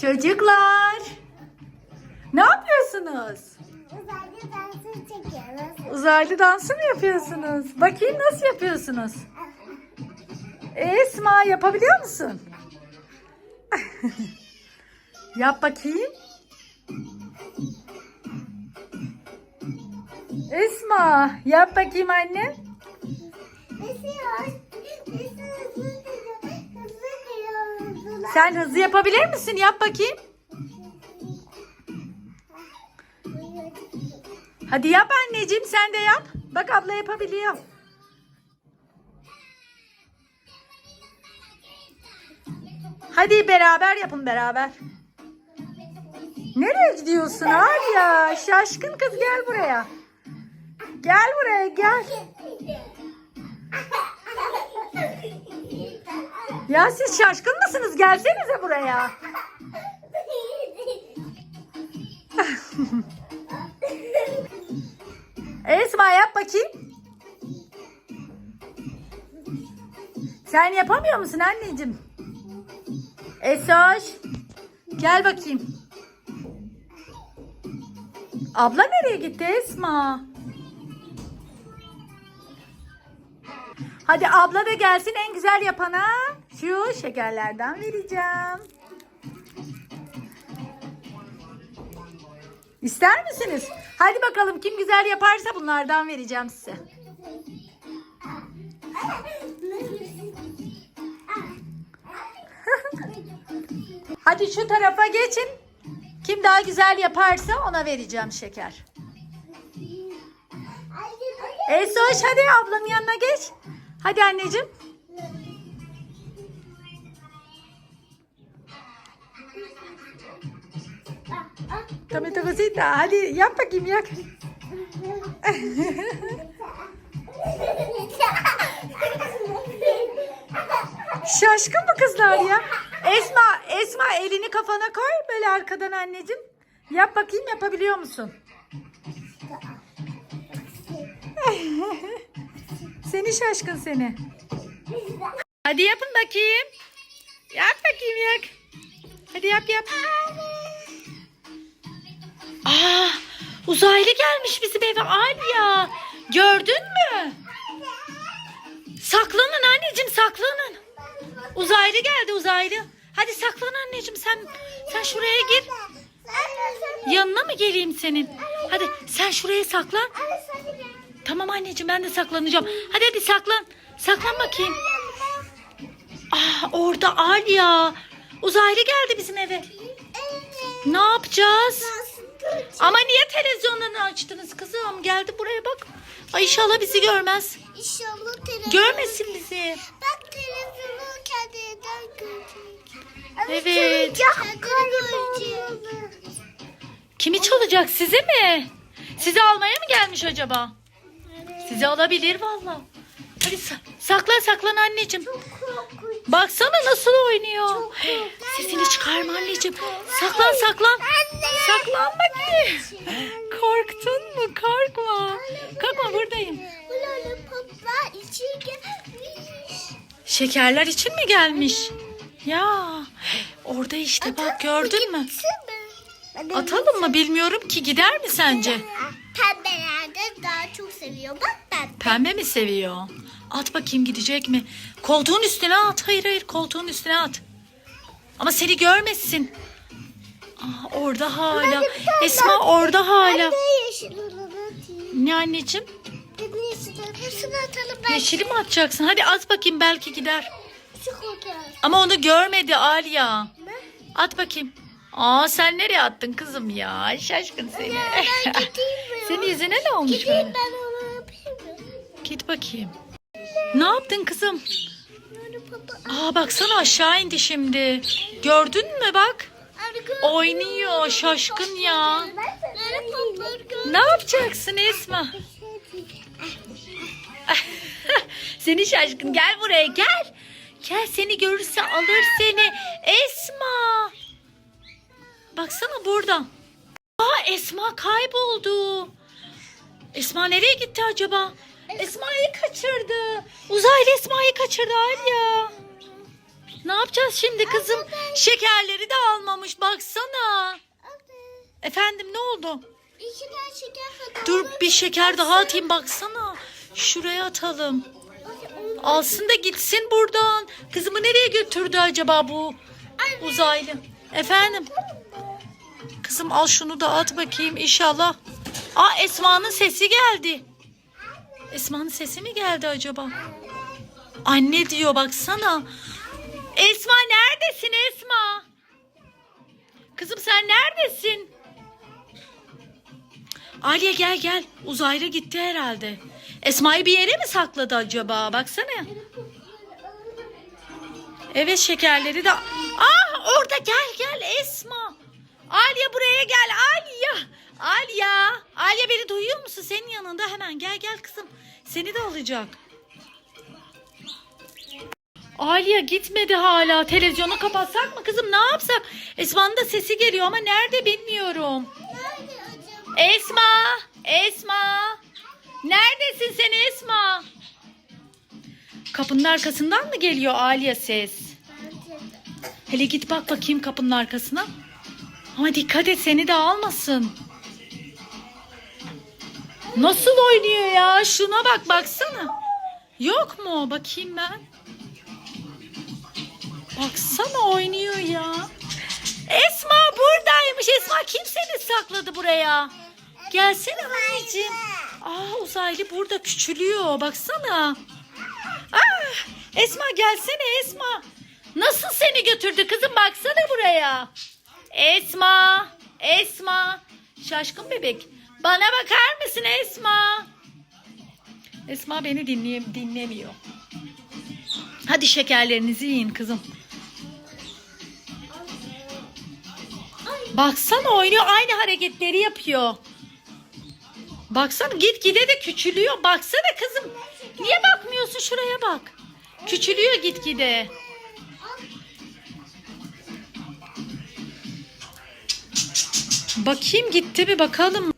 Çocuklar. Ne yapıyorsunuz? Uzaylı dansı çekiyoruz. Uzaylı dansı mı yapıyorsunuz? Bakayım nasıl yapıyorsunuz? Esma yapabiliyor musun? Yap bakayım. Esma yap bakayım anne. Düşüyor. Sen hızlı yapabilir misin? Yap bakayım. Hadi yap anneciğim sen de yap. Bak abla yapabiliyor. Hadi beraber yapın beraber. Nereye gidiyorsun Arya? Şaşkın kız gel buraya. Gel buraya gel. Ya siz şaşkın mısınız? Gelsenize buraya. Esma yap bakayım. Sen yapamıyor musun anneciğim? Esoş. Gel bakayım. Abla nereye gitti Esma? Hadi abla da gelsin en güzel yapana şu şekerlerden vereceğim. İster misiniz? Hadi bakalım kim güzel yaparsa bunlardan vereceğim size. Hadi şu tarafa geçin. Kim daha güzel yaparsa ona vereceğim şeker. Esoş hadi ablanın yanına geç. Hadi anneciğim. Tabii tabii Hadi yap bakayım yak. Şaşkın mı kızlar ya? Esma, Esma elini kafana koy böyle arkadan anneciğim. Yap bakayım yapabiliyor musun? seni şaşkın seni. Hadi yapın bakayım. Yap bakayım yak. Hadi yap yap. Aa, uzaylı gelmiş bizim eve Alya. Gördün mü? Saklanın anneciğim saklanın. Uzaylı geldi uzaylı. Hadi saklan anneciğim sen sen şuraya gir. Yanına mı geleyim senin? Hadi sen şuraya saklan. Tamam anneciğim ben de saklanacağım. Hadi hadi saklan. Saklan bakayım. Ah orada Alya. Uzaylı geldi bizim eve. Ne yapacağız? Ama niye televizyonlarını açtınız kızım? Geldi buraya bak. Ay inşallah bizi görmez. İnşallah telefon. Görmesin bizi. Bak televizyonu kendinden görecek. Evet. Kimi çalacak sizi mi? Sizi almaya mı gelmiş acaba? Sizi alabilir valla. Hadi sa- saklan saklan anneciğim. Korkunç. Baksana nasıl oynuyor. Sesini çıkarma anneciğim. Saklan saklan. Saklan bakayım. Korktun mu? Korkma. Korkma buradayım. Şekerler için mi gelmiş? Ya orada işte bak gördün mü? Atalım mı bilmiyorum ki gider mi sence? Pembelerde daha çok seviyor. Bak pembe. Pembe mi seviyor? At bakayım gidecek mi? Koltuğun üstüne at. Hayır hayır koltuğun üstüne at. Ama seni görmesin. Aa, orada hala. Esma orada hala. Anne yeşil olanı atayım. Ne anneciğim? Anne yeşil olanı. Hepsini atalım ben. Yeşili mi atacaksın? Hadi at bakayım belki gider. Ama onu görmedi Alya. At bakayım. Aa sen nereye attın kızım ya? Şaşkın seni. Ben gideyim mi? Senin yüzüne ne olmuş Gideyim böyle? ben onu yapayım mı? Git bakayım. Ne yaptın kızım? Aa baksana aşağı indi şimdi. Gördün mü bak? Oynuyor şaşkın ya. Ne yapacaksın Esma? seni şaşkın gel buraya gel. Gel seni görürse alır seni. Esma. Baksana burada. Aa Esma kayboldu. Esma nereye gitti acaba? Esma'yı kaçırdı. Uzaylı Esma'yı kaçırdı Alya. Ne yapacağız şimdi kızım? Şekerleri de almamış baksana. Efendim ne oldu? İki tane şeker kadar. Dur bir şeker daha atayım baksana. Şuraya atalım. Alsın da gitsin buradan. Kızımı nereye götürdü acaba bu uzaylı? Efendim? Kızım al şunu da at bakayım inşallah. Aa Esma'nın sesi geldi. Esma'nın sesi mi geldi acaba? Anne diyor baksana. Esma neredesin Esma? Kızım sen neredesin? Aliye gel gel. Uzaylı gitti herhalde. Esma'yı bir yere mi sakladı acaba? Baksana. Evet şekerleri de... Ah orada gel gel Esma. Aliye buraya gel Aliye. Aliye. Aliye beni duyuyor musun? Senin yanında hemen gel gel kızım. Seni de alacak. Aliye gitmedi hala. Televizyonu kapatsak mı kızım? Ne yapsak? Esma'nın da sesi geliyor ama nerede bilmiyorum. Nerede acaba? Esma, Esma. Neredesin sen Esma? Kapının arkasından mı geliyor Aliye ses? Hele git bak bakayım kapının arkasına. Ama dikkat et seni de almasın. Nasıl oynuyor ya? Şuna bak baksana. Yok mu? Bakayım ben. Baksana oynuyor ya. Esma buradaymış. Esma kim seni sakladı buraya? Gelsene anneciğim. Aa uzaylı burada küçülüyor. Baksana. Ah, Esma gelsene Esma. Nasıl seni götürdü kızım baksana buraya. Esma, Esma. Şaşkın bebek. Bana bakar mısın Esma? Esma beni dinleye- dinlemiyor. Hadi şekerlerinizi yiyin kızım. Baksana oynuyor aynı hareketleri yapıyor. Baksana git gide de küçülüyor. Baksana kızım. Niye bakmıyorsun şuraya bak. Küçülüyor git gide. Bakayım gitti bir bakalım.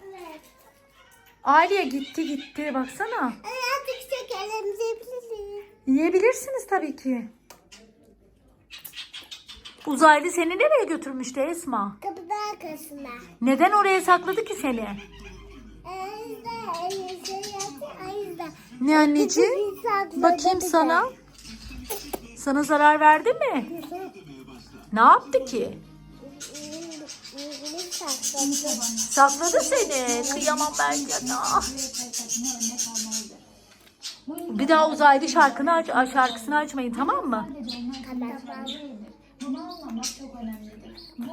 Aliye gitti gitti baksana. Artık şekerlerimizi yiyebiliriz. Yiyebilirsiniz tabii ki. Uzaylı seni nereye götürmüştü Esma? Kapının arkasına. Neden oraya sakladı ki seni? Yaptı. O yüzden. Ne anneciğim? Bakayım sana. Sana zarar verdi mi? Ne yaptı ki? Sakladı seni. Kıyamam ben sana. Bir daha uzaylı şarkını aç, şarkısını açmayın tamam mı? Tamam.